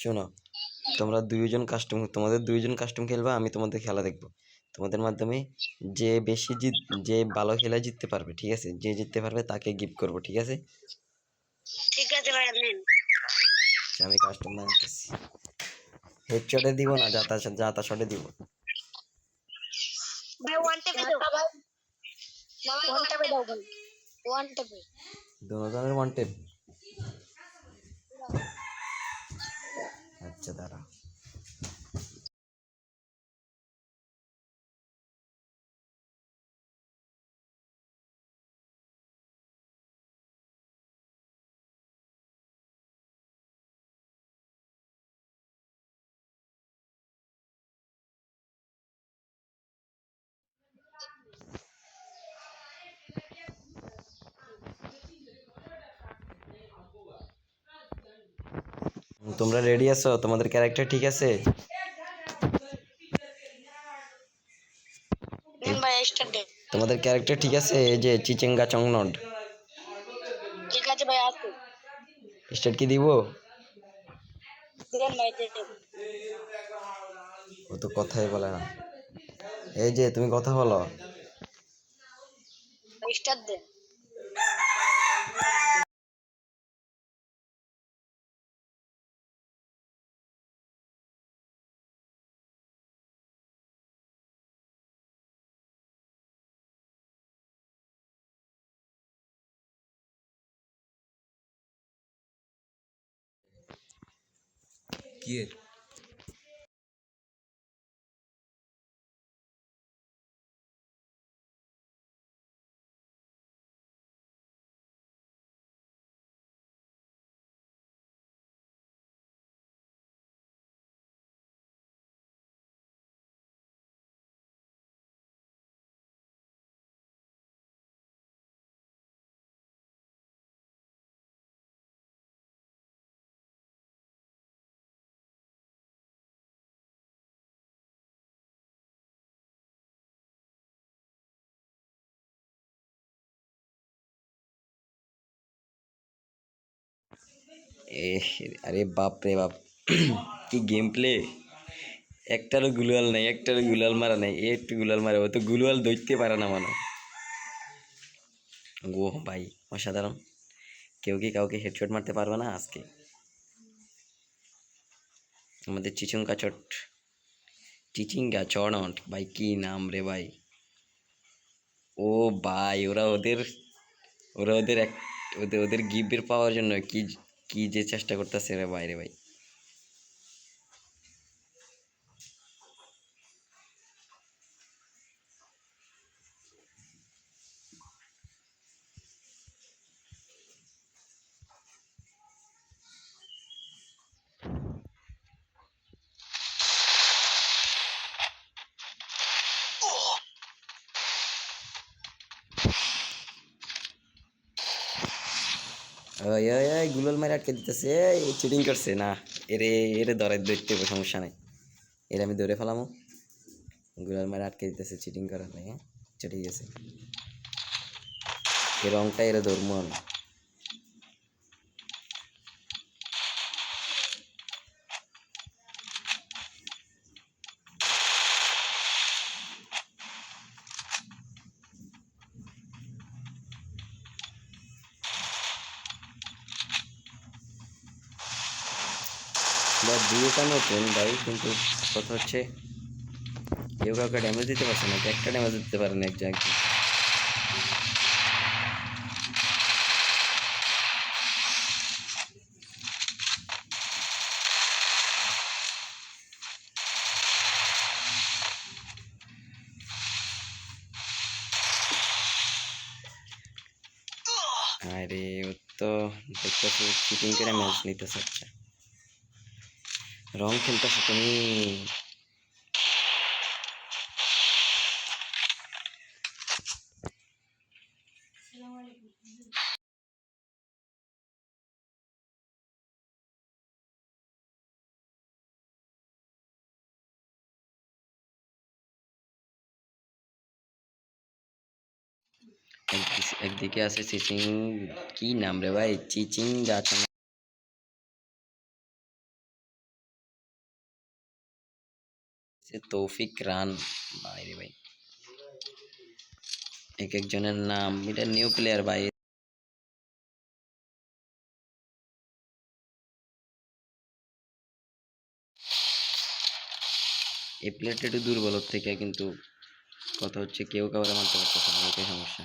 শোনো তোমরা দুইজন কাস্টম তোমাদের দুইজন কাস্টম খেলবা আমি তোমাদের খেলা দেখব। তোমাদের মাধ্যমে যে বেশি জিত যে ভালো খেলা জিততে পারবে ঠিক আছে? যে জিততে পারবে তাকে গিফট করব ঠিক আছে? ঠিক আছে ভাই আচ্ছা, আমি কাস্টম বানাতেছি হেডশটে দিব না যাতা যাতা শটে দিব। ভাই ওয়ান টেপে দাও। ওয়ান টেপে দাও ভাই। ওয়ান টেপে দুজনের ওয়ান টেপ আচ্ছা দাঁড়া তোমরা রেডি আছো? তোমাদের ক্যারেক্টার ঠিক আছে? তোমাদের ক্যারেক্টার ঠিক আছে? এই যে চিচেঙ্গা চংনড ঠিক আছে ভাই আসো স্টার্ট কি দিব? ও তো কথাই বলে না। এই যে তুমি কথা বলো। স্টার্ট দেন। কি এ আরে বাপ রে বাপ। কি গেম প্লে একটারও গুলাল নাই, একটারও গুলাল মারা নাই একটু গুলাল মারে, ও তো গুলাল ধরতে পারে না মানে। গো ভাই, অসাধারণ। কেউ কি কাউকে হেডশট মারতে পারবে না আজকে? আমাদের চিচুঙ্কা চট, চিচিঙ্গা চড়ট ভাই কি নাম রে ভাই? ও ভাই, ওরা ওদের ওরা ওদের এক, ওদের ওদের গিফটের পাওয়ার জন্য কি কি যে চেষ্টা করতেছে রে বাইরে ভাই। ওই ওই ওই গুগল মারে আটকে দিতেছে, এই চিটিং করছে। না, এরে এরে ধরে ধরতে সমস্যা নাই। এর আমি ধরে ফেলামো। গুগল মারে আটকে দিতেছে চিটিং করার নাই হ্যাঁ চটে গেছে। এই রংটা এরে ধরবো আমি। বা দুইটা নতুন ভাই, কিন্তু কথা হচ্ছে কেউ কাউকে ড্যামেজ দিতে পারছে না, একটা ড্যামেজ দিতে পারে না একজন একজন। আরে ও তো দেখতেছি চিটিং করে ম্যাচ নিতে আচ্ছা রং খেলতেছো তুমি একদিকে- আছে চিচিং কি নাম রে ভাই? চিচিং গাছ সে তৌফিক রান। ভাই রে ভাই। এক একজনের নাম। এটা নিউ প্লেয়ার ভাই। এই প্লেয়ারটা একটু দুর্বল ওর থেকে, কিন্তু কথা হচ্ছে কেউ কাউরে মারতে পারতেছে না, এটাই সমস্যা।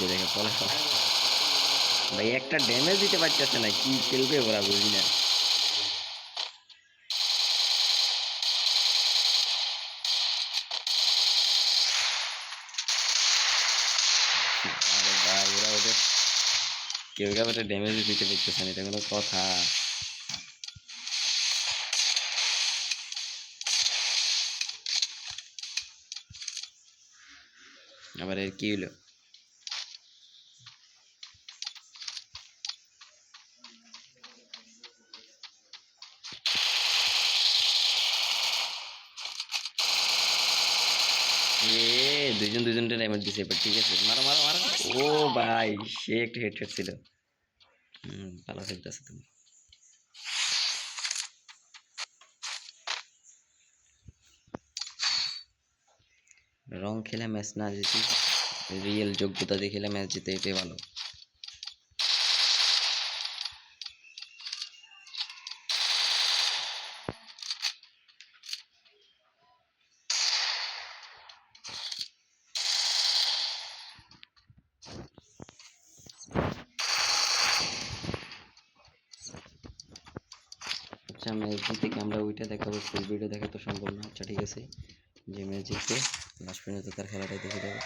যে দেখে ভাই, একটা ড্যামেজ দিতে পারতেছে না, কি খেলবে ওরা, বুঝি না আরে ভাই ওরা ওদের কেউ কাউরে ড্যামেজ দিতে পারতেছে না এটা কোনো কথা। আবার এর কি হলো? এ দুজন দুজন ড্যামেজ দিছে, এবার ঠিক আছে। মারো মারো মারো। ও ভাই, সে একটা হেডশট ছিল। হুম, ভালো খেলতেছে তুমি। রং খেলে ম্যাচ না জিতি রিয়েল যোগ্যতা দিয়ে ম্যাচ জিতে, এটাই ভালো। আচ্ছা ম্যাচ জিতে কি আমরা ওইটা দেখাবো ফুল ভিডিও দেখা তো সম্ভব না। আচ্ছা ঠিক আছে। যে ম্যাচ জিতবে লাস্ট পর্যন্ত তার খেলাটাই দেখে দেবো